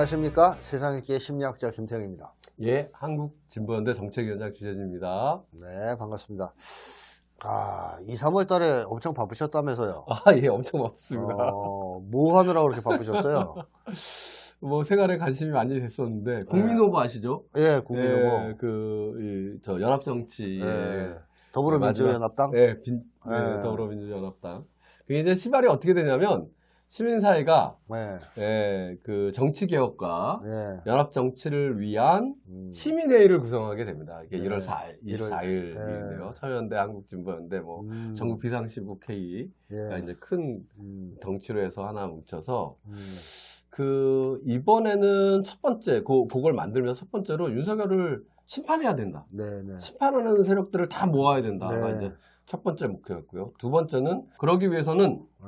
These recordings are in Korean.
안녕하십니까 세상의 심리학자 김태형입니다. 예, 한국 진보연대 정책위원장 주재진입니다. 네 반갑습니다. 아 2, 3월 달에 엄청 바쁘셨다면서요. 아, 예, 엄청 바쁘습니다. 어, 뭐 하느라고 그렇게 바쁘셨어요? 뭐 생활에 관심이 많이 됐었는데 국민후보 아시죠? 예, 국민의힘. 예, 그, 이, 저 연합정치의 예. 더불어민주연합당. 예, 빈, 예, 예. 더불어민주연합당. 그게 이제 시발이 어떻게 되냐면 시민사회가 네. 예, 그 정치개혁과 예. 연합정치를 위한 음. 시민회의를 구성하게 됩니다. 이게 네. 1월 4일, 24일인데요. 네. 서현대, 한국진보연대, 뭐 음. 전국 비상시국회의가 예. 이제 큰 음. 덩치로 해서 하나 뭉쳐서 음. 그 이번에는 첫 번째 그 그걸 만들면서 첫 번째로 윤석열을 심판해야 된다. 네 네. 심판하는 세력들을 다 모아야 된다가 네. 이제 첫 번째 목표였고요. 두 번째는 그러기 위해서는 네.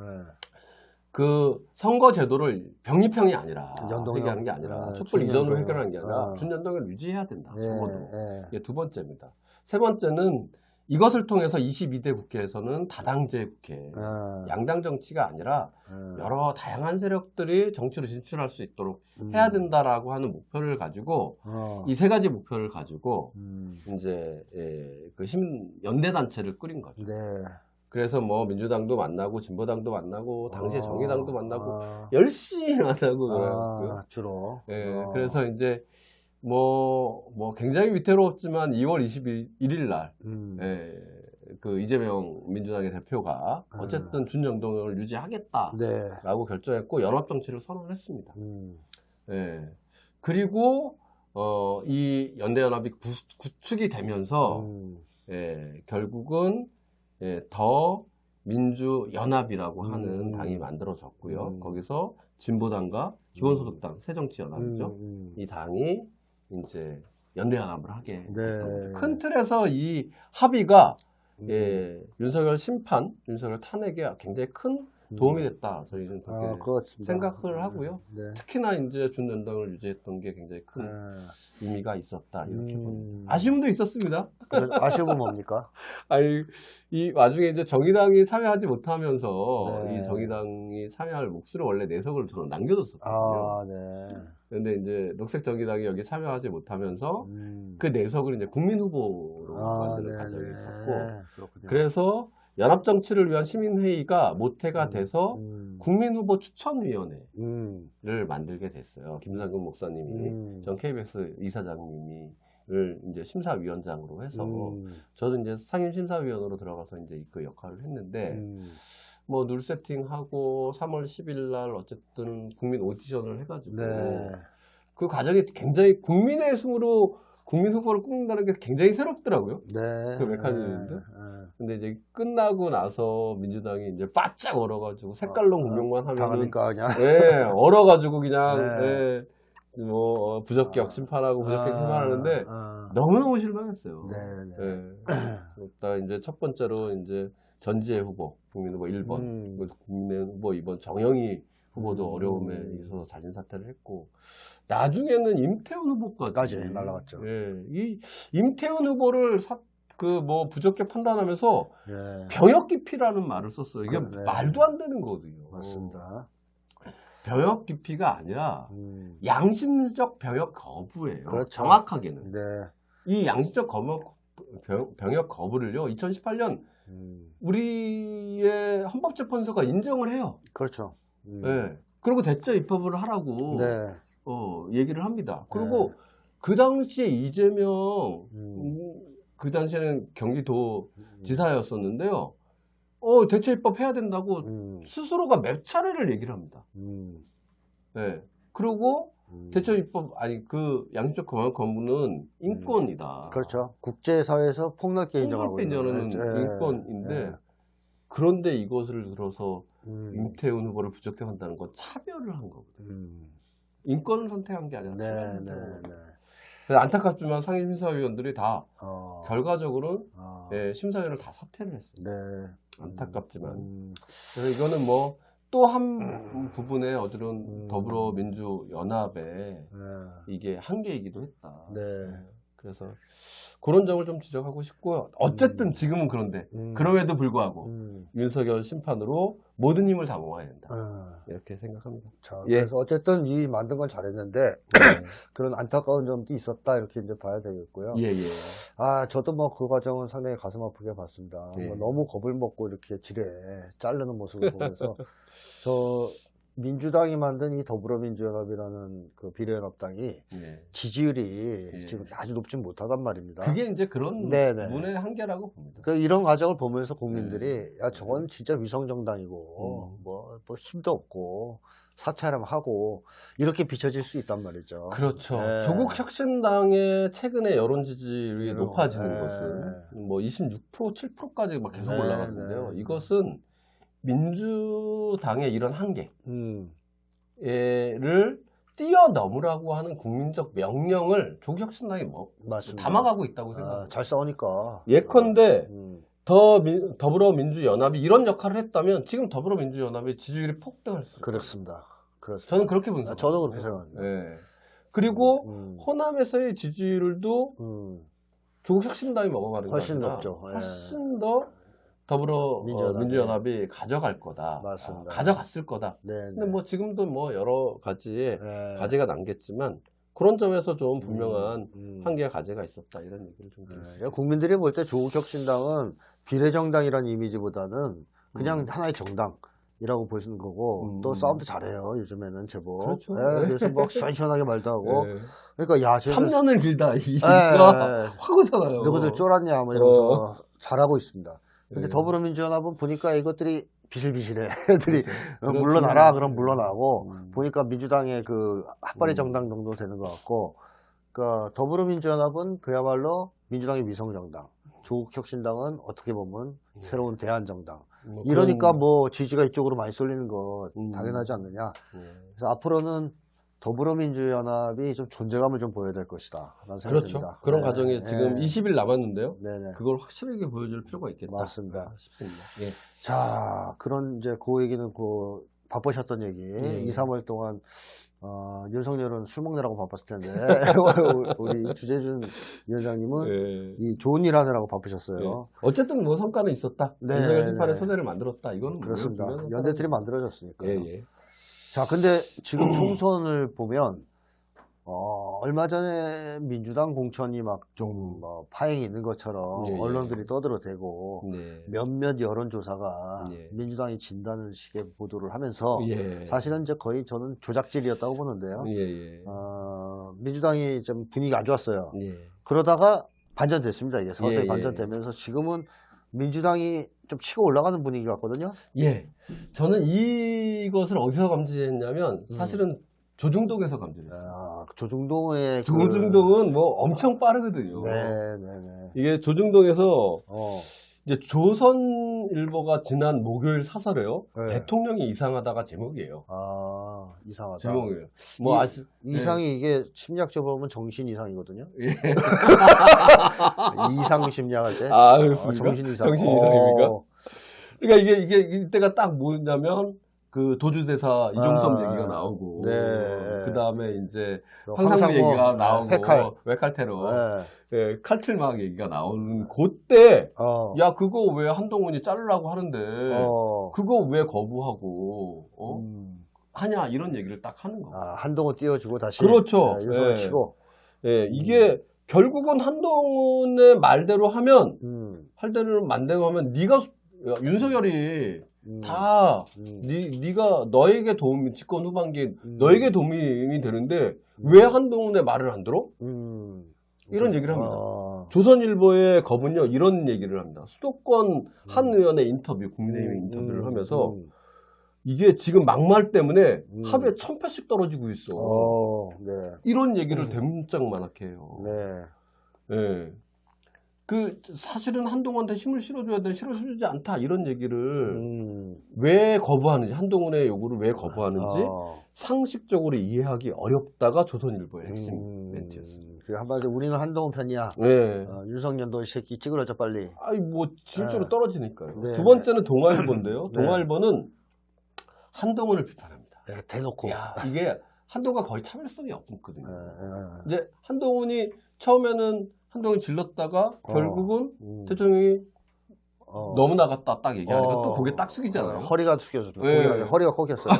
그 선거 제도를 병립형이 아니라 연동형. 해결하는 게 아니라 아, 촛불 이전으로 준연동형. 해결하는 게 아니라 아. 준연동을 유지해야 된다. 예. 적어도 예. 이게 두 번째입니다. 세 번째는 이것을 통해서 22대 국회에서는 다당제 국회, 아. 양당 정치가 아니라 예. 여러 다양한 세력들이 정치로 진출할 수 있도록 음. 해야 된다라고 하는 목표를 가지고 어. 이 세 가지 목표를 가지고 음. 이제 예, 그 시민 연대 단체를 꾸린 거죠. 네. 그래서 뭐 민주당도 만나고 진보당도 만나고 당시에 어. 정의당도 만나고 아. 열심히 만나고 그래갖고요. 아, 주로. 예, 어. 그래서 이제 뭐, 뭐 굉장히 위태로웠지만 2월 21일 날, 음. 예, 그 이재명 민주당의 대표가 아. 어쨌든 준영동을 유지하겠다라고 네. 결정했고 연합 정치를 선언했습니다. 음. 예. 그리고 어, 이 연대연합이 구, 구축이 되면서 음. 예, 결국은 예, 더 민주연합이라고 하는 음. 당이 만들어졌고요. 음. 거기서 진보당과 기본소득당, 새정치연합이죠. 음, 음. 이 당이 이제 연대연합을 하게 네. 큰 틀에서 이 합의가 음. 예, 윤석열 심판, 윤석열 탄핵에 굉장히 큰 도움이 됐다. 저희는 그렇게 아, 그렇습니다. 생각을 하고요. 네. 특히나 이제 준연당을 유지했던 게 굉장히 큰 아, 의미가 있었다 이렇게 음. 봅니다. 아쉬움도 있었습니다. 그래, 아쉬움은 뭡니까? 아니 이 와중에 이제 정의당이 참여하지 못하면서 네. 이 정의당이 참여할 몫을 원래 내석을 저는 남겨뒀었거든요. 아, 네. 그런데 이제 녹색 정의당이 여기 참여하지 못하면서 음. 그 내석을 이제 국민 후보로 아, 만드는 과정이 네, 있었고 네. 그렇군요. 그래서 연합 정치를 위한 시민회의가 모태가 음. 돼서 음. 국민 후보 추천위원회를 음. 만들게 됐어요. 김상근 목사님이 음. 전 KBS 이사장님이 를 이제 심사위원장으로 해서 음. 저도 이제 상임 심사위원으로 들어가서 이제 그 역할을 했는데 음. 뭐룰 세팅하고 3월 10일 날 어쨌든 국민 오디션을 해가지고 네. 그 과정이 굉장히 국민의 숨으로 국민 후보를 꼽는다는 게 굉장히 새롭더라고요. 네. 그 메커니즘인데? 네. 근데 이제 끝나고 나서 민주당이 이제 바짝 얼어가지고 색깔로 아, 공격만 하면은 당하니까 그냥. 예, 얼어가지고 그냥 네. 예, 뭐 어, 부적격 아. 심판하고 부적격 심판하는데 아. 너무너무 실망했어요. 네, 네. 예. 그러다 이제 첫 번째로 이제 전지혜 후보, 국민 후보 1번, 음. 국민 후보 2번 정영희 후보도 음. 어려움에 있어서 자진 사퇴를 했고 나중에는 임태훈 후보까지 까지 날아갔죠. 예, 이 임태훈 후보를 그 뭐 부적격 판단하면서 네. 병역 기피라는 말을 썼어요. 이게 네. 말도 안 되는 거거든요. 맞습니다. 병역 기피가 아니라 음. 양심적 병역 거부예요. 그렇죠. 정확하게는 네. 이 양심적 검역, 병- 병역 거부를요. 2018년 음. 우리의 헌법재판소가 인정을 해요. 그렇죠. 음. 예. 그리고 대체 입법을 하라고 네. 어, 얘기를 합니다. 그리고 네. 그 당시에 이재명 음. 음, 그 당시에는 경기도 음. 지사였었는데요. 어, 대체 입법 해야 된다고 음. 스스로가 몇 차례를 얘기를 합니다. 음. 예. 그리고 음. 대체 입법 아니 그 양심적 거부는 인권이다. 그렇죠. 국제사회에서 폭넓게 인정하고 있는 예. 인권인데 예. 그런데 이것을 들어서 음. 임태훈 후보를 부적격 한다는 건 차별을 한 거거든요. 음. 인권을 선택한 게 아니라 네, 차별을 네, 한 거예요. 네. 그래서 안타깝지만 상임 심사위원들이 다 어. 결과적으로는 어. 예, 심사위원을 다 사퇴를 했어요. 네. 안타깝지만. 음. 그래서 이거는 뭐 또한 부분에 어지러운 음. 더불어민주연합의 네. 이게 한계이기도 했다. 네. 그래서 그런 점을 좀 지적하고 싶고요. 어쨌든 지금은 그런데 음. 그럼에도 불구하고 음. 윤석열 심판으로 모든 힘을 다 모아야 된다. 어, 이렇게 생각합니다. 자, 예. 그래서 어쨌든 이 만든 건 잘했는데 그런 안타까운 점도 있었다 이렇게 이제 봐야 되겠고요. 예, 예. 아, 저도 뭐 그 과정은 상당히 가슴 아프게 봤습니다. 예. 뭐 너무 겁을 먹고 이렇게 지레 자르는 모습을 보면서 저 민주당이 만든 이 더불어민주연합이라는 그 비례연합당이 예. 지지율이 예. 지금 아주 높진 못하단 말입니다. 그게 이제 그런 네네. 문의 한계라고 봅니다. 그 이런 과정을 보면서 국민들이 네. 야 저건 진짜 위성 정당이고 음. 뭐, 뭐 힘도 없고 사퇴하려면 하고 이렇게 비춰질 수 있단 말이죠. 그렇죠. 네. 조국 혁신당의 최근에 여론 지지율이 높아지는 네. 것은 뭐 26%, 7%까지 막 계속 네, 올라갔는데요. 네. 이것은 민주당의 이런 한계를 음, 뛰어넘으라고 하는 국민적 명령을 조국 혁신당이 뭐 맞습니다. 담아가고 있다고 아, 생각합니다. 잘 싸우니까. 예컨대 음, 더 민- 더불어민주연합이 이런 역할을 했다면 지금 더불어민주연합의 지지율이 폭등할 수 있어요. 그렇습니다. 그렇습니다. 저는 그렇게 아, 분석합니다. 저도 그렇게 생각합니다. 예. 그리고 음, 호남에서의 지지율도 음, 조국 혁신당이 먹어가는 게 훨씬 높죠. 예. 훨씬 더 더불어 민주연합이. 민주연합이, 민주연합이 가져갈 거다. 맞습니다. 아, 가져갔을 거다. 네. 근데 뭐 지금도 뭐 여러 가지의 네. 과제가 남겠지만 그런 점에서 좀 분명한 음. 한계의 과제가 있었다 이런 얘기를 좀수 네. 국민들이 볼 때 조국혁신당은 비례정당이라는 이미지보다는 그냥 음. 하나의 정당 이라고 보시는 거고 음. 또 싸움도 잘해요 요즘에는 제법. 그렇죠. 네, 네. 그래서 막 시원시원하게 말도 하고. 네. 그러니까 야, 쟤들 3년을 길다 이 예, 얘기가 예. 확 오잖아요. 너희들 쫄았냐 뭐 이러면서 어. 잘하고 있습니다. 근데 네. 더불어민주연합은 보니까 이것들이 비실비실해. 애들이 어, 그렇죠. 물러나라. 그럼 물러나고 음. 보니까 민주당의 그 핫바리 음. 정당 정도 되는 것 같고 그러니까 더불어민주연합은 그야말로 민주당의 위성 정당 조국 혁신당은 어떻게 보면 네. 새로운 대안 정당 뭐 이러니까 뭐 지지가 이쪽으로 많이 쏠리는 것 음. 당연하지 않느냐 네. 그래서 앞으로는 더불어민주연합이 좀 존재감을 좀 보여야 될 것이다 라는 생각이 그렇죠. 듭니다 그런 네, 과정에 네. 지금 20일 남았는데요. 네네. 그걸 확실하게 보여줄 필요가 있겠다. 맞습니다. 싶습니다. 예. 자, 그런 이제 그 얘기는 그 바쁘셨던 얘기. 예. 2, 3월 동안 어, 윤석열은 술 먹느라고 바빴을 텐데 우리 주재준 위원장님은 예. 이 좋은 일 하느라고 예. 바쁘셨어요. 어쨌든 뭐 성과는 있었다. 네, 윤석열 심판의 네. 토대를 만들었다. 뭐 그렇습니다. 사람이죠. 만들어졌으니까. 예, 예. 자, 근데 지금 총선을 보면 어, 얼마 전에 민주당 공천이 막좀 뭐 파행이 있는 것처럼 예, 예. 언론들이 떠들어대고 네. 몇몇 여론조사가 예. 민주당이 진다는 식의 보도를 하면서 예. 사실은 이제 거의 저는 조작질이었다고 보는데요. 예, 예. 어, 민주당이 좀 분위기가 안 좋았어요. 예. 그러다가 반전됐습니다. 이게 서서히 예, 예. 반전되면서 지금은 민주당이 좀 치고 올라가는 분위기 같거든요. 예. 저는 이것을 어디서 감지했냐면 사실은 조중동에서 감지했어요. 아, 조중동의 그- 조중동은 뭐 엄청 빠르거든요. 네, 네, 네. 이게 조중동에서 어, 이제 조선 일보가 지난 목요일 사설에요. 네. 대통령이 이상하다가 제목이에요. 아, 이상하다. 제목이에요. 뭐 이- 아시 이상이 이게 심리학적으로 보면 정신 이상이거든요. 예. 이상 심리학할 때. 아, 어, 그렇습니까? 정신 이상. 정신 이상입니까? 어, 그러니까 이게 이게 이때가 딱 뭐냐면 그 도주대사 이종섭 아, 얘기가 나오고 네. 그 다음에 이제 그 황상무 황상무, 얘기가 네, 나오고 회칼. 외칼 테러, 네. 예, 칼틀막 얘기가 나오는 그때 어, 야 그거 왜 한동훈이 자르라고 하는데 어, 그거 왜 거부하고 어? 음. 하냐 이런 얘기를 딱 하는 거. 아, 한동훈 띄워주고 다시. 그렇죠. 네, 예. 치고. 예, 이게 결국은 한동훈의 말대로 하면 음, 할 대로 만대로 하면 네가 야, 윤석열이 음, 다 음, 네, 네가 너에게 도움이 집권 후반기에 음. 너에게 도움이 되는데 왜 한동훈의 말을 안 들어? 음. 이런 얘기를 합니다. 아, 조선일보의 겁은요 이런 얘기를 합니다. 수도권 한 의원의 인터뷰, 국민의힘 음, 인터뷰를 음, 하면서 음. 이게 지금 막말 때문에 음. 하루에 천 표씩 떨어지고 있어. 어, 네. 이런 얘기를 음. 대문짝만하게 해요. 네. 예. 그 사실은 한동훈한테 힘을 실어줘야 돼, 실어주지 않다 이런 얘기를 음. 왜 거부하는지 한동훈의 요구를 왜 거부하는지 어. 상식적으로 이해하기 어렵다가 조선일보의 핵심 음, 멘트였습니다. 그 한마디로 우리는 한동훈 편이야. 네. 어, 윤석열 너이 새끼 찌그러져 빨리. 아이 뭐 실제로 네. 떨어지니까요. 네. 두 번째는 동아일보인데요. 네. 동아일보는 한동훈을 비판합니다. 네, 대놓고. 야 이게 한동훈가 거의 차별성이 없거든요. 예, 예. 이제 한동훈이 처음에는 한동훈이 질렀다가 어. 결국은 음. 대통령이 어. 너무 나갔다 딱 얘기하니까 어. 또 고개 딱 숙이잖아요. 어, 허리가 숙여졌죠. 예. 고개가, 허리가 꺾였어요.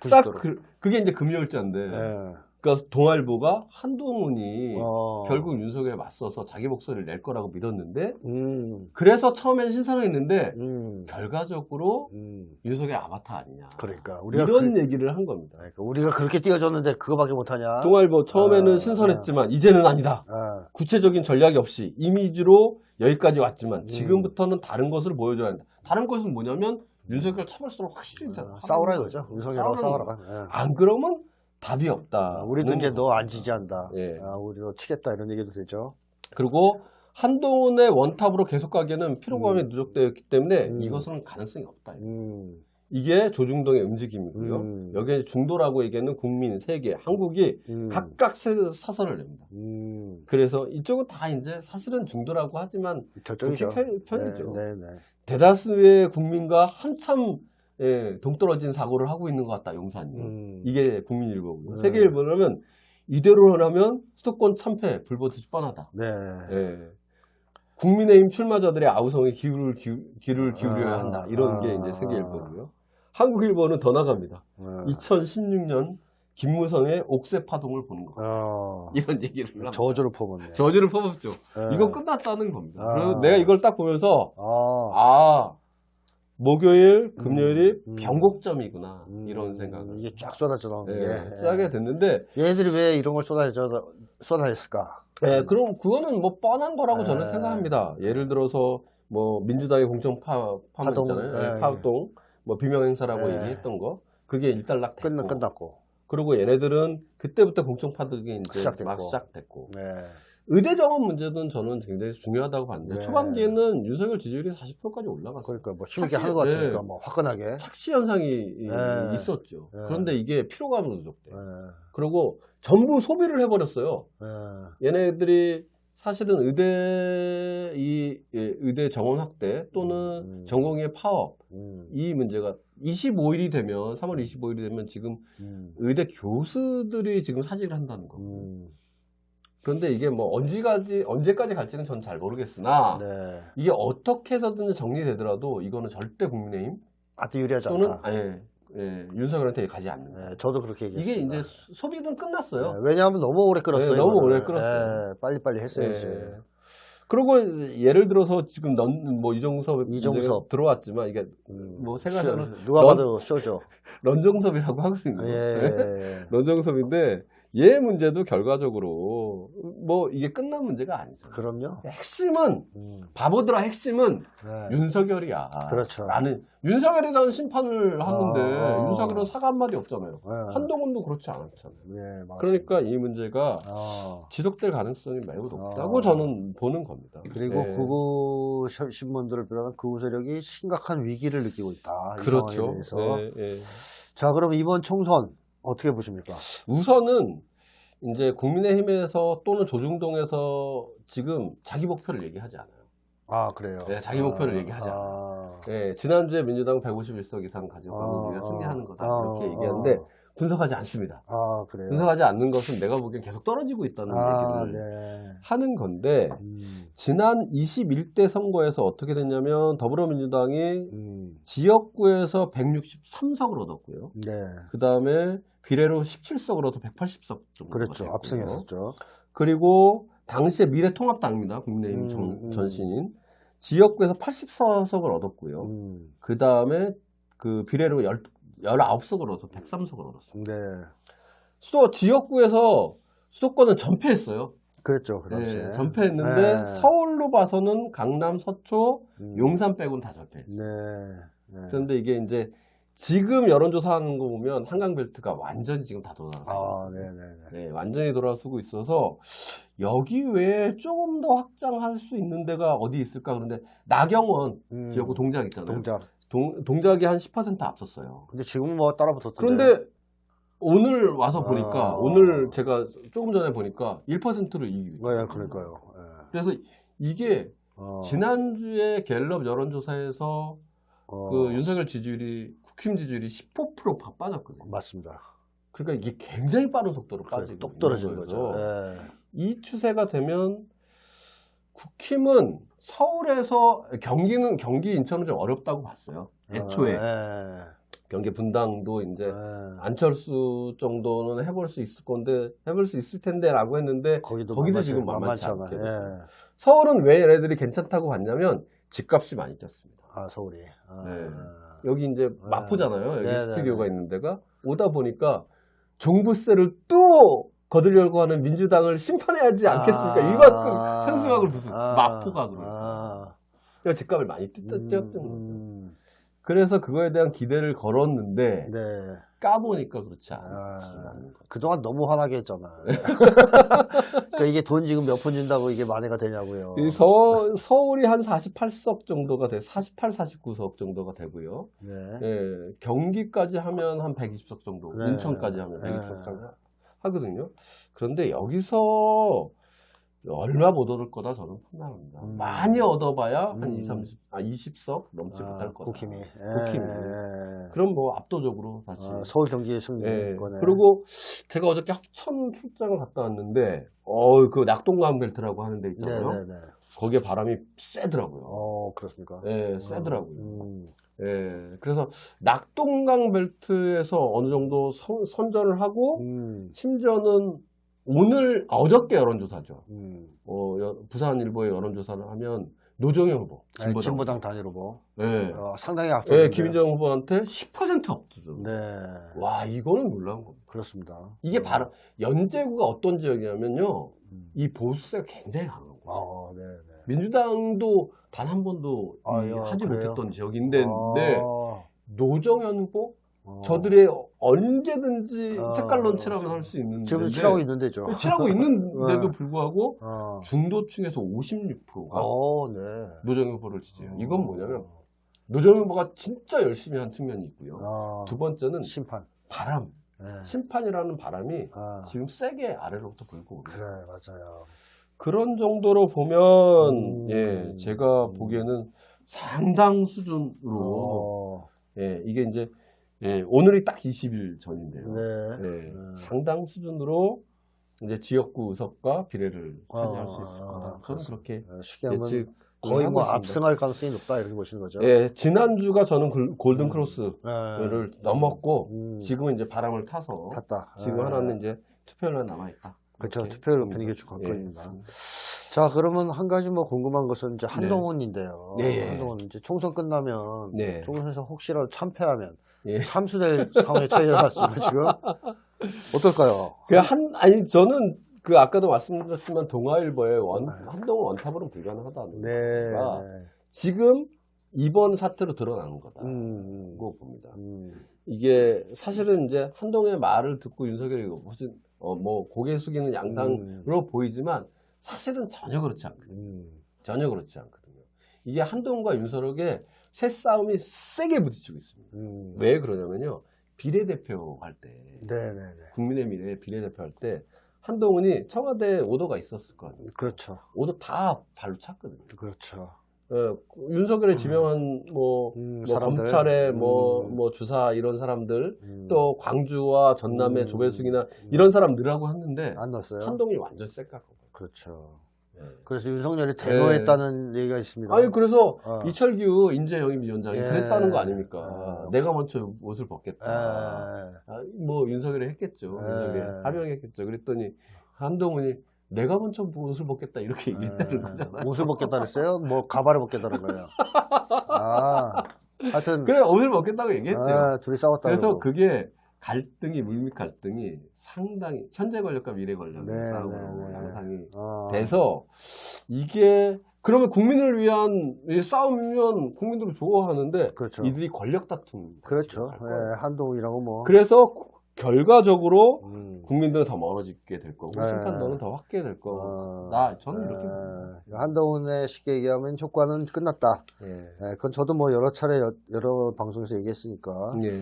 90도로. 딱 그, 그게 이제 금요일자인데 예. 그러니까 동아일보가 한동훈이 어. 결국 윤석열에 맞서서 자기 목소리를 낼 거라고 믿었는데 음. 그래서 처음엔 신선했는데 음. 결과적으로 음. 윤석열 아바타 아니냐 그러니까 우리가 이런 그, 얘기를 한 겁니다. 그러니까 우리가 그렇게 띄워줬는데 그거밖에 못하냐? 동아일보 처음에는 아, 신선했지만 이제는 아니다. 아, 구체적인 전략이 없이 이미지로 여기까지 왔지만 음. 지금부터는 다른 것을 보여줘야 한다. 다른 것은 뭐냐면 윤석열 차별성을 확실히 어, 싸우라 이거죠. 윤석열하고 싸우라. 예. 안 그러면 답이 없다. 아, 우리도 이제 너 안 지지한다. 예. 아, 우리도 치겠다 이런 얘기도 되죠. 그리고 한동훈의 원탑으로 계속 가기에는 피로감이 누적되어 있기 때문에 음. 이것은 가능성이 없다. 음. 이게 조중동의 움직임이고요. 음. 여기에 중도라고 얘기하는 국민, 세계, 한국이 음. 각각 세- 사선을 냅니다. 음. 그래서 이쪽은 다 이제 사실은 중도라고 하지만. 그렇게 편- 편이죠. 네, 네, 네. 대다수의 국민과 한참 예, 동떨어진 사고를 하고 있는 것 같다, 용산이. 음. 이게 국민일보고요. 네. 세계일보라면 이대로라면 수도권 참패 불보듯이 뻔하다. 네. 예. 국민의힘 출마자들의 아우성에 기울을 기울, 귀를 기울여야 아, 한다. 이런 게 아. 이제 세계일보고요. 한국일보는 더 나갑니다. 어. 2016년 김무성의 옥새 파동을 보는 거. 어. 이런 얘기를 합니다. 저주를 퍼붓네. 저주를 퍼붓죠. 예. 이거 끝났다는 겁니다. 아. 그래서 내가 이걸 딱 보면서 아. 아 목요일, 금요일이 음. 변곡점이구나 음, 이런 생각을 이게 쫙 쏟아져 나오는 게. 예, 짜게 됐는데 얘들이 왜 이런 걸 쏟아져, 쏟아냈을까? 예, 그럼 그거는 뭐 뻔한 거라고 저는 예. 생각합니다. 예를 들어서 뭐 민주당의 공천 파, 파동, 있잖아요. 예, 예, 파동, 뭐 비명 행사라고 예. 얘기했던 거 그게 일단락 됐고 끝났고. 그리고 얘네들은 그때부터 공천 파동이 이제 시작됐고. 막 시작됐고 네. 의대 정원 문제는 저는 굉장히 중요하다고 봤는데 네. 초반기에는 윤석열 지지율이 40%까지 올라갔어요. 그러니까 뭐 힘있게 하는 것 같으니까 예. 뭐 화끈하게. 착시 현상이 이- 네. 있었죠. 네. 그런데 이게 피로감으로 누적돼. 예. 그리고 전부 소비를 해버렸어요. 예. 얘네들이 사실은 의대 이 예, 의대 정원 확대 또는 음. 전공의 파업 음. 이 문제가 25일이 되면 3월 25일이 되면 지금 음. 의대 교수들이 지금 사직을 한다는 거. 음. 그런데 이게 뭐 언제까지 언제까지 갈지는 전 잘 모르겠으나 네. 이게 어떻게 해서든 정리되더라도 이거는 절대 국민의힘 아주 유리하지 또는 않다. 예, 예, 윤석열한테 가지 않는다. 네, 저도 그렇게 이게 얘기했습니다. 이제 소- 소비는 끝났어요. 네, 왜냐하면 너무 오래 끌었어요. 네, 너무. 오래 끌었어요. 네, 빨리빨리 했어야지. 예. 그리고 예를 들어서 지금 넌, 뭐 이정섭. 문제가 들어왔지만 이게 음, 뭐 생각하는 쇼, 누가 넌- 봐도 쇼죠. 런정섭이라고 하거든요. 예. 예. 런정섭인데 얘 문제도 결과적으로 뭐 이게 끝난 문제가 아니잖아요. 그럼요. 핵심은 음, 바보들아 핵심은 네. 윤석열이야. 그렇죠. 나는 윤석열에 대한 심판을 하는데 아. 윤석열은 사과 한 마디 없잖아요. 네. 한동훈도 그렇지 않았잖아요. 네, 맞습니다. 그러니까 이 문제가 어. 지속될 가능성이 매우 높다고 아. 저는 보는 겁니다. 그리고 네. 시- 신문들을 비롯한 극우 세력이 심각한 위기를 느끼고 있다. 이 그렇죠. 예, 예. 자, 그럼 이번 총선 어떻게 보십니까? 우선은 이제 국민의힘에서 또는 조중동에서 지금 자기 목표를 얘기하지 않아요. 아, 그래요. 네, 자기 목표를 얘기하지 아. 예, 지난주에 민주당 151석 이상 가지고 아, 우리가 승리하는 거다 아, 이렇게 아, 얘기하는데 분석하지 않습니다. 아, 그래요. 분석하지 않는 것은 내가 보기엔 계속 떨어지고 있다는 아, 얘기를 네. 하는 건데 음, 지난 21대 선거에서 어떻게 됐냐면 더불어민주당이 음, 지역구에서 163석을 얻었고요. 네. 그 다음에 비례로 17석을 얻어 180석 정도. 그렇죠. 압승했었죠. 그리고 당시에 미래통합당입니다. 국민의힘 음, 정- 음. 전신인. 지역구에서 84석을 얻었고요. 음, 그 다음에 그 비례로 10, 19석을 얻어 103석을 얻었어요. 네. 수도 지역구에서 수도권은 전패했어요. 그랬죠. 그 당시에. 네, 전패했는데 네. 서울로 봐서는 강남, 서초, 음, 용산 빼고는 다 전패했어요. 네. 네. 그런데 이게 이제 지금 여론조사 하는 거 보면 한강벨트가 완전히 지금 다 돌아가고 아, 네네네. 네, 완전히 돌아서고 있어서 여기 외에 조금 더 확장할 수 있는 데가 어디 있을까 그런데 나경원 음, 지역구 동작 있잖아요. 동작. 동, 동작이 한 10% 앞섰어요. 근데 지금은 뭐 따라붙었던데. 그런데 오늘 와서 보니까 아. 오늘 제가 조금 전에 보니까 1%를 이기고 네. 그러니까요. 예. 그래서 이게 어, 지난주에 갤럽 여론조사에서 어, 그 윤석열 지지율이 국힘 지지율이 15% 파- 빠졌거든요. 맞습니다. 그러니까 이게 굉장히 빠른 속도로 그래, 빠지고 뚝 떨어지는 있는 거죠. 예. 이 추세가 되면 국힘은 서울에서 경기는 경기 인천은 좀 어렵다고 봤어요. 애초에 어, 예. 경기 분당도 이제 예. 안철수 정도는 해볼 수 있을 건데 해볼 수 있을 텐데라고 했는데 거기도, 거기도 만만치- 지금 만만치 않아. 않게 예. 서울은 왜 얘네들이 괜찮다고 봤냐면 집값이 많이 뛰었습니다. 아 서울이. 아, 네. 여기 이제 마포잖아요. 여기 네, 네, 스튜디오가 네. 있는 데가 오다 보니까 종부세를 또 거두려고 하는 민주당을 심판해야지 않겠습니까? 아, 이만큼 현수막을 무슨 아, 마포가 그러니까 아, 그러니까 집값을 많이 뛰었던 거죠. 음, 그래서 그거에 대한 기대를 걸었는데 네. 까보니까 그렇지 않- 아, 거죠. 그동안 너무 화나게 했잖아. 그러니까 이게 돈 지금 몇 푼 준다고 이게 만회가 되냐고요. 이 서, 서울이 한 48석 정도가 돼, 48, 49석 정도가 되고요. 네. 예, 경기까지 하면 한 120석 정도, 네. 인천까지 하면 네. 120석 정도 하거든요. 그런데 여기서 얼마 못 얻을 거다 저는 판단합니다. 음. 많이 얻어봐야 한 음. 20, 30, 아 20석 넘지 아, 못할 거다. 국힘이. 국힘이. 예. 그럼 뭐 압도적으로 다시. 아, 서울 경기의 승리 예, 거네. 그리고 제가 어저께 합천 출장을 갔다 왔는데, 어, 그 낙동강 벨트라고 하는 데 있잖아요. 네네네. 거기에 바람이 세더라고요. 어 그렇습니까? 예, 세더라고요. 음, 예, 그래서 낙동강 벨트에서 어느 정도 선, 선전을 하고 음, 심지어는 오늘 아, 어저께 여론조사죠. 음. 어, 여- 부산일보의 여론조사를 하면 노정현 후보, 아니, 진보당, 진보당 단일 후보. 예, 어, 상당히 예, 앞서. 김인정 후보한테 10% 앞서죠. 네, 와, 이거는 놀라운 겁니다. 그렇습니다. 이게 바로 연제구가 어떤 지역이냐면요, 음. 이 보수세가 굉장히 강한 거죠. 아, 네, 네. 민주당도 단 한 번도 아, 이 야, 하지 그래요? 못했던 지역인데 아, 노정현 후보 어. 저들의 언제든지 어. 색깔론 칠하면 할 수 있는 지금 칠하고 있는 데죠. 칠하고 있는데도 네. 불구하고 어. 중도층에서 56%가 어, 네. 노정현 후보를 지지해요. 이건 뭐냐면 노정현 후보가 진짜 열심히 한 측면이 있고요. 어, 두 번째는 심판. 바람, 네. 심판이라는 바람이 아, 지금 세게 아래로부터 불고 오는 그래, 맞아요. 그런 정도로 보면 음. 예 제가 음. 보기에는 상당 수준으로 어, 예 이게 이제 예 오늘이 딱 20일 전인데요. 네. 예, 음. 상당 수준으로 이제 지역구 의석과 비례를 차지할 아, 수 있을 아, 거다. 저는. 그렇게 어, 쉽게 하면 예측 거의 뭐 있습니다. 압승할 가능성이 높다 이렇게 보시는 거죠. 예 지난주가 저는 골- 골든 크로스를 네. 넘었고 음, 지금은 이제 바람을 타서 탔다. 지금 예. 하나는 이제 투표율만 남아 있다. 그렇죠. 투표율로 변이해줄 관건입니다. 자, 그러면 한 가지 뭐 궁금한 것은 이제 한동훈인데요. 네, 예. 한동훈 이제 총선 끝나면 네. 총선에서 혹시라도 참패하면 예. 참수될 상황에 처해져 갔습니다, 지금. 어떨까요? 그한 아니 저는 그 아까도 말씀드렸지만 동아일보의 원 네. 한동훈 원탑으로는 불가능하다는 네. 아, 네. 지금 이번 사태로 드러나는 거다고 음, 봅니다. 음, 이게 사실은 이제 한동훈의 말을 듣고 윤석열이 훨씬 어, 뭐 고개 숙이는 양상으로 보이지만 사실은 전혀 그렇지 않거든요. 음. 전혀 그렇지 않거든요. 이게 한동훈과 윤석열의 새 싸움이 세게 부딪히고 있습니다. 음. 왜 그러냐면요. 비례대표 할 때, 네네네. 국민의 미래 비례대표 할 때, 한동훈이 청와대 오더가 있었을 거 아니에요. 그렇죠. 오더 다 발로 찼거든요. 그렇죠. 어, 윤석열의 지명한 뭐, 음, 뭐 사람들. 검찰의 뭐, 음. 뭐 주사 이런 사람들, 음. 또 광주와 전남의 음. 조배숙이나 이런 사람들하고 했는데, 안 넣었어요? 한동훈이 완전 쎄깎고. 그렇죠. 예. 그래서 윤석열이 대노했다는 얘기가 있습니다. 아니 그래서 어. 이철규 인재 영입 위원장이 예. 그랬다는 거 아닙니까? 어. 내가 먼저 옷을 에, 벗겠다. 아, 뭐 윤석열이 했겠죠. 예. 윤석열이 하명했겠죠. 그랬더니 한동훈이 내가 먼저 옷을 벗겠다 이렇게 얘기했다는 에, 거잖아요. 옷을 벗겠다 그랬어요? 뭐 가발을 벗겠다는 거예요. 아, 하여튼 그래 옷을 벗겠다고 얘기했죠. 아, 둘이 싸웠다. 그래서 그게 갈등이 물밑 갈등이 상당히 현재 권력과 미래 권력의 네, 싸움으로 네, 네. 양상이 어, 돼서 이게 그러면 국민을 위한 이 싸움이면 국민들이 좋아하는데 그렇죠. 이들이 권력 다툼 그렇죠. 예, 한동훈이라고 뭐. 그래서 구- 결과적으로 음. 국민들은 더 멀어지게 될 거고 네. 심판도는 더 확게 될 거고 어, 나 저는 이렇게. 에, 한동훈의 쉽게 얘기하면 효과는 끝났다. 예. 예, 그건 저도 뭐 여러 차례 여, 여러 방송에서 얘기했으니까. 예.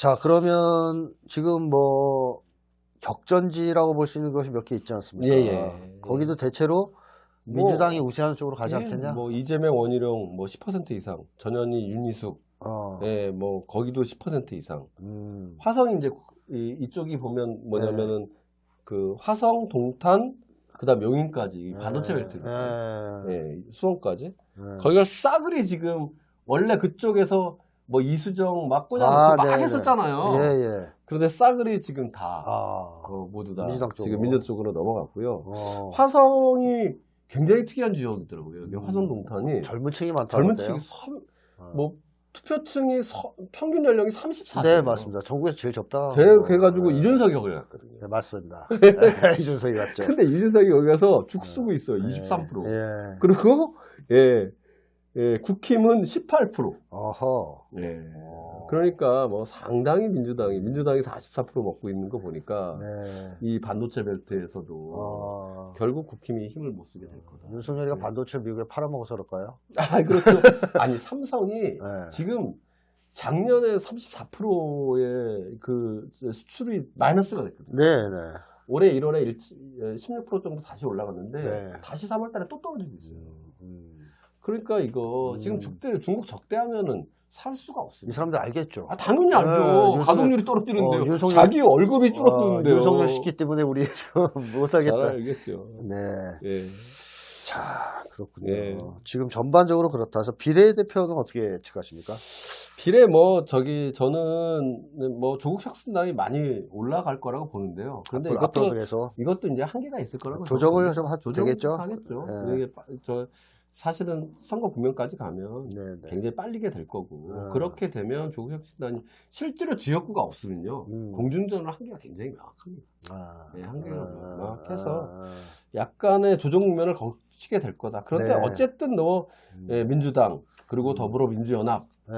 자, 그러면 지금 뭐 격전지라고 볼 수 있는 것이 몇 개 있지 않습니까? 예, 예. 거기도 대체로 뭐, 민주당이 우세하는 쪽으로 가지 예, 않겠냐? 뭐 이재명 원희룡 뭐 10% 이상 전현희 윤희숙 어, 예, 뭐 거기도 10% 이상 음, 화성 이제 이, 이쪽이 보면 네. 뭐냐면은 그 화성 동탄 그다음 용인까지 반도체 예, 벨트, 예, 예, 수원까지 예. 거기가 싸그리 지금 원래 그쪽에서 뭐 이수정 막 꽂아 아, 막 네네. 했었잖아요. 예, 예. 그런데 싸그리 지금 다 아, 어, 모두 다 민주당 쪽으로. 지금 민주 쪽으로 넘어갔고요. 어, 화성이 굉장히 특이한 지역이더라고요. 여기 음, 화성 동탄이 젊은 층이 많다. 젊은? 층이 삼- 어. 뭐 투표층이 서- 평균 연령이 34세. 네, 맞습니다. 전국에서 제일 적다. 제 그래가지고 네. 이준석이 거기 갔거든요. 네, 맞습니다. 네, 이준석이 갔죠. 근데 이준석이 여기 가서 죽 쓰고 있어요. 23%. 예. 예. 그리고 예, 예, 국힘은 18%. 어허. 예. 어. 그러니까 뭐 상당히 민주당이 민주당이 44% 먹고 있는 거 보니까 네. 이 반도체 벨트에서도 어. 결국 국힘이 힘을 못 쓰게 될 거다. 윤석열이가 네. 반도체 미국에 팔아먹어서 그럴까요? 아, 그렇죠. 아니, 삼성이 네. 지금 작년에 34%의 그 수출이 마이너스가 됐거든요. 네, 네. 올해 1월에 16% 정도 다시 올라갔는데 네. 다시 3월 달에 또 떨어지고 있어요. 음. 그러니까 이거 음. 지금 죽대, 중국 적대하면은 살 수가 이 없습니다. 사람들 알겠죠. 아, 당연히 네, 알죠. 윤석열- 가동률이 떨어지는데요. 어, 윤석열- 자기 월급이. 어, 윤석열 시기 때문에 우리 못잘 살겠다. 알겠죠. 네. 예. 자, 그렇군요. 예. 지금 전반적으로 그렇다. 해서 비례대표는 어떻게 예측하십니까? 비례 뭐 저기 저는 뭐 조국 혁신당이 많이 올라갈 거라고 보는데요. 그런데 앞으로, 이것도 앞으로 그래서 이것도 이제 한계가 있을 거라고 조정을 저는 좀 하, 조정 되겠죠? 하겠죠. 예. 이게 빠- 저 사실은 선거 국면까지 가면 네, 네. 굉장히 빨리게 될 거고 아. 그렇게 되면 조국 혁신당이 실제로 지역구가 없으면요 음. 공중전을 한계가 굉장히 명확합니다. 아, 네, 한계가 아, 명확해서 아, 약간의 조정 국면을 거치게 될 거다. 그런데 네. 어쨌든 너 음. 예, 민주당 그리고 음. 더불어민주연합 네,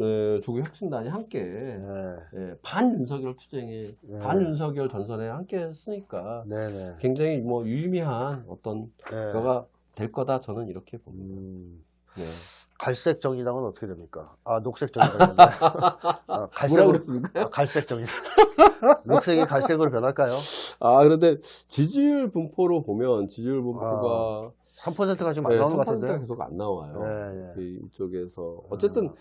예, 조국 혁신당이 함께 네, 예, 반윤석열 투쟁에 네. 반윤석열 전선에 함께 했으니까 네, 네. 굉장히 뭐 유의미한 어떤 네. 거가 될 거다 저는 이렇게 봅니다. 음, 네. 갈색 정의당은 어떻게 됩니까? 아, 녹색 정의당. 아, 갈색으로? 아, 갈색 정의당. 녹색이 갈색으로 변할까요? 아 그런데 지지율 분포로 보면 지지율 분포가 3%가 지금 안 네, 나오는 것 3%가 같은데. 계속 안 나와요. 네, 네. 그 이쪽에서 어쨌든 아.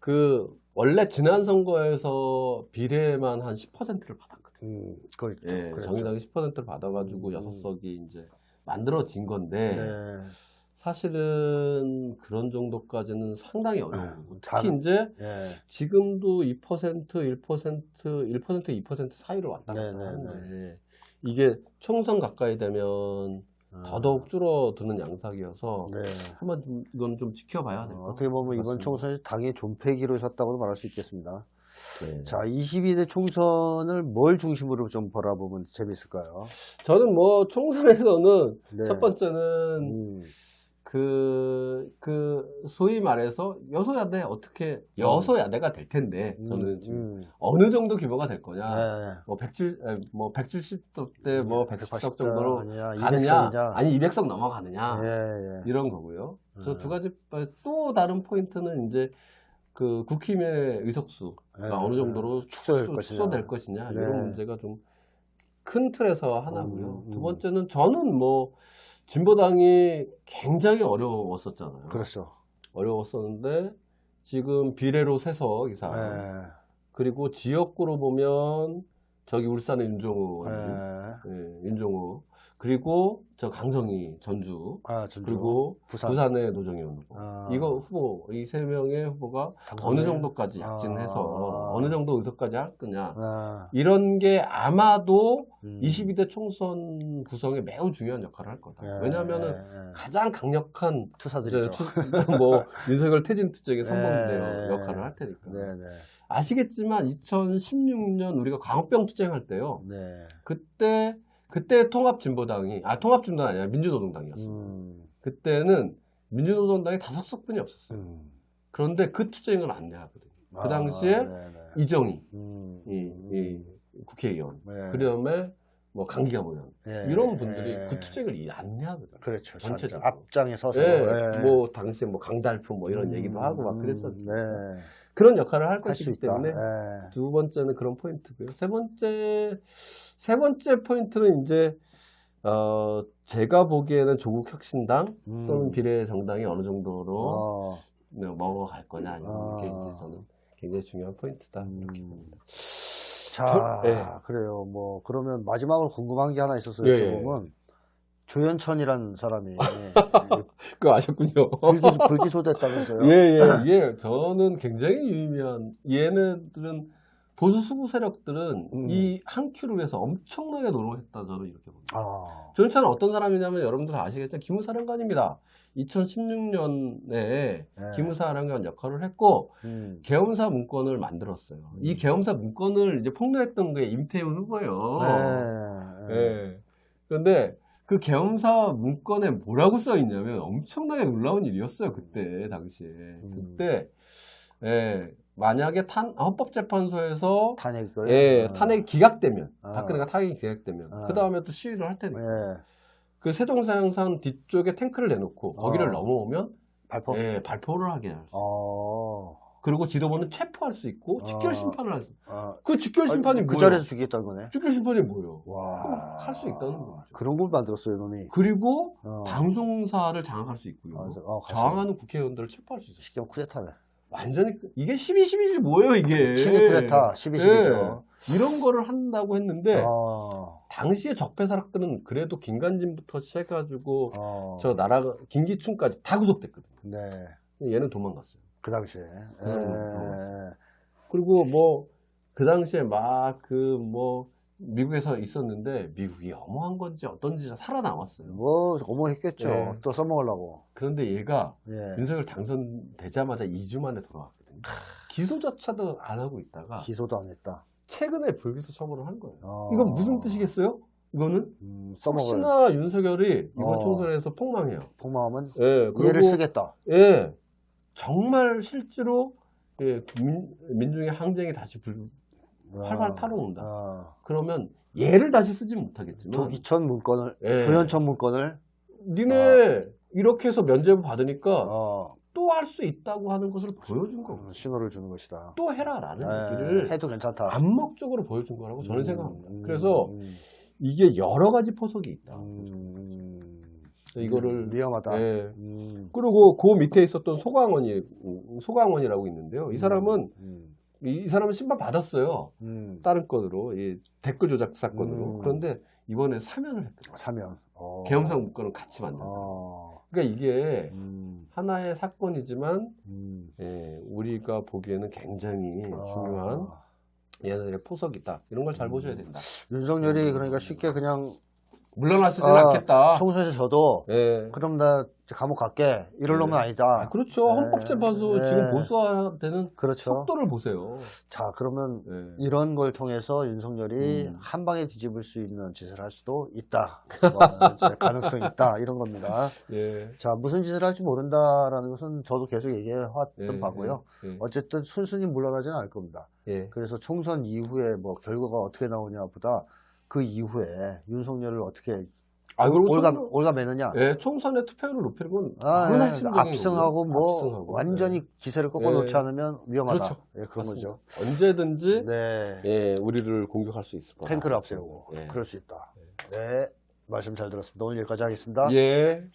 그 원래 지난 선거에서 비례만 한 10%를 받았거든요. 음, 그렇죠. 예. 정의당이 10%를 받아가지고 음. 여섯 석이 이제 만들어진 건데 네. 사실은 그런 정도까지는 상당히 어려운 거고 특히 다른- 이제 예. 지금도 2% 1% 1% 2% 사이로 왔다 갔다 네, 네, 하는데 이게 총선 가까이 되면 더더욱 줄어드는 양상이어서 네. 한번 좀 이건 좀 지켜봐야 될 어, 것 어떻게 보면 이번. 총선이 당의 존폐기로 섰다고도 말할 수 있겠습니다. 네. 자, 22대 총선을 뭘 중심으로 좀 바라보면 재밌을까요? 저는 뭐 총선에서는 네. 첫 번째는 음, 그, 그, 소위 말해서 여소야대 어떻게, 여소야대가 될 텐데, 저는 지금 음, 어느 정도 규모가 될 거냐. 네. 뭐 170, 에, 뭐 170석 대뭐 110석 180석 정도로 아니냐, 가느냐, 200석이냐. 아니 200석 넘어가느냐, 예, 예. 이런 거고요. 저 음. 두 가지, 또 다른 포인트는 이제 그 국힘의 의석수가 네, 어느 정도로 네. 축소될 축소- 것이냐. 축소될 것이냐, 네. 이런 문제가 좀 큰 틀에서 하나고요. 음, 음. 두 번째는 저는 뭐 진보당이 굉장히 어려웠었잖아요. 그렇죠. 어려웠었는데 지금 비례로 세석 이상 예, 그리고 지역구로 보면 저기 울산의 윤종우 예. 예, 윤종우 그리고 저 강성희 전주 아, 전주. 그리고 부산. 부산. 의 노정현 후보 아. 이거 후보 이 세 명의 후보가 당선을? 어느 정도까지 약진해서 아. 어느 정도 의석까지 할 거냐 아, 이런 게 아마도 음. 22대 총선 구성에 매우 중요한 역할을 할 거다 예, 왜냐하면은 예, 예. 가장 강력한 투사들이죠. 이제 투- 뭐 윤석열 퇴진 투쟁의 선봉대요 네. 역할을 할 테니까 네, 네. 아시겠지만 2016년 우리가 광우병 투쟁할 때요 네. 그때 그때 통합진보당이 아 통합진보당 아니라 민주노동당이었어 요 음, 그때는 민주노동당이 다섯 석분이 없었어요 음. 그런데 그 투쟁을 안내하거든요 그 아, 당시에 네, 네. 이정희 음, 이, 이 국회의원 네. 그다음에 뭐 강기갑 의원 예, 이런 분들이 예. 그 투쟁을 이- 안내하거든요 그렇죠. 전체적으로. 앞장에 서서. 예, 예. 뭐 당시에 뭐 강달프 뭐 이런 음, 얘기도 하고 막 그랬었어요. 네. 그런 역할을 할 것이기. 때문에 예. 두 번째는 그런 포인트고요. 세 번째 세 번째 포인트는 이제 어 제가 보기에는 조국 혁신당 음. 또는 비례 정당이 어느 정도로 어, 네, 먹어갈 거냐 아니면 아. 이게 이제 저는 굉장히 중요한 포인트다 이렇게 음. 봅니다. 자, 저- 예. 그래요. 뭐 그러면 마지막으로 궁금한 게 하나 있었어요. 예, 예. 여쭤보면 조현천이란 사람이 그거 아셨군요. 불기, 불기소됐다면서요? 예, 예, 예. 저는 굉장히 유의미한, 얘네들은, 보수 수구 세력들은 음. 이한 큐를 위해서 엄청나게 노력했다, 저는 이렇게 봅니다. 아, 조현찬은 어떤 사람이냐면 여러분들 아시겠죠? 기무사령관입니다. 2016년에 네. 기무사령관 역할을 했고, 음. 계엄사 문건을 만들었어요. 이 계엄사 문건을 이제 폭로했던 게 임태훈 후보예요. 네. 네. 예. 그런데 그 계엄사 문건에 뭐라고 써 있냐면 엄청나게 놀라운 일이었어요. 그때 당시에. 그때 예, 만약에 탄 헌법재판소에서 탄핵을. 예, 어. 탄핵이 기각되면 아. 박근혜가 탄핵이 기각되면 아. 그 다음에 또 시위를 할 테니까 예. 그 세종사양산 뒤쪽에 탱크를 내놓고 거기를 어. 넘어오면 발포. 예, 발표를 하게 할 수. 어. 그리고 지도부는 체포할 수 있고 직결 어. 심판을 할 수. 어. 그 직결 심판이 아니, 그 뭐예요? 자리에서 죽이겠다는 거네. 직결 심판이 뭐예요? 와. 할수 있다는 거죠. 그런 걸 만들었어요, 놈이. 그리고 어. 방송사를 장악할 수 있고요. 아, 어. 저항하는 국회의원들을 체포할 수 있어요. 시키면 쿠데타네. 완전히 그- 이게 12.12지 뭐예요 이게? 신의 쿠데타, 12.12죠. 예. 이런 거를 한다고 했는데 어. 당시에 적폐 사락들은 그래도 김관진부터 시작해가지고 어. 저 나라 김기춘까지 다 구속됐거든요. 네. 얘는 도망갔어요. 그 당시에. 음, 예. 그리고 뭐 그 당시에 막 그 뭐 미국에서 있었는데 미국이 어머한 건지 어떤지 살아남았어요. 뭐, 어머했겠죠. 예. 또 써먹으려고. 그런데 얘가 예. 윤석열 당선되자마자 2주 만에 돌아왔거든요. 기소조차도 안 하고 있다가 기소도 안 했다. 최근에 불기소 처분을 한 거예요. 어. 이건 무슨 뜻이겠어요? 이거는 음, 써먹을. 혹시나 윤석열이 이번 어. 총선에서 폭망해요. 폭마하면 예, 얘를 쓰겠다. 예, 정말 실제로 예, 민, 민중의 항쟁이 다시 불, 활활 타오른다. 어. 그러면 얘를 다시 쓰지 못하겠지만 조기천 문건을, 예. 조현천 문건을, 니네 이렇게 해서 면죄부 받으니까 어, 또 할 수 있다고 하는 것을 보여준 거고 신호를 주는 것이다. 또 해라라는 예, 얘기를 해도 괜찮다. 암묵적으로 보여준 거라고 저는 음, 생각합니다. 음, 그래서 음, 이게 여러 가지 포석이 있다. 음, 이거를 위험하다. 예. 음, 그리고 그 밑에 있었던 소강원이 음, 소강원이라고 있는데요. 이 사람은 음, 이, 이 사람은 신발 받았어요. 음, 다른 건으로 이 댓글 조작 사건으로. 음. 그런데 이번에 사면을 했거든요. 사면. 어, 계엄상 문건을 같이 만든. 다 어, 그러니까 이게 음, 하나의 사건이지만 음, 예, 우리가 보기에는 굉장히 어, 중요한 얘네들의 포석이다. 이런 걸잘 음. 보셔야 된다. 윤석열이 그러니까 쉽게 그냥 물러나시진 아, 않겠다. 총선에서 져도 예. 그럼 나 감옥 갈게 이럴 네. 놈은 아니다. 아, 그렇죠. 네. 헌법재판소 네. 지금 보수화되는 그렇죠. 속도를 보세요. 자 그러면 예. 이런 걸 통해서 윤석열이 음. 한 방에 뒤집을 수 있는 짓을 할 수도 있다. 뭐 이제 가능성 이 있다. 이런 겁니다. 예. 자 무슨 짓을 할지 모른다라는 것은 저도 계속 얘기해 왔던 예, 바고요. 예, 예. 어쨌든 순순히 물러나지는 않을 겁니다. 예. 그래서 총선 이후에 뭐 결과가 어떻게 나오냐보다 그 이후에 윤석열을 어떻게 아, 그리고 올가 총선, 올가매느냐. 예, 총선의 투표율을 높이는 건 아, 예. 압승하고 거고요. 뭐 압승하고. 완전히 예. 기세를 꺾어 놓지 예. 않으면 위험하다. 그렇죠. 예, 그런 맞습니다. 거죠. 언제든지 네. 예, 우리를 공격할 수 있을 거다. 탱크를 앞세우고 예. 그럴 수 있다. 네. 말씀 잘 들었습니다. 오늘 여기까지 하겠습니다. 예.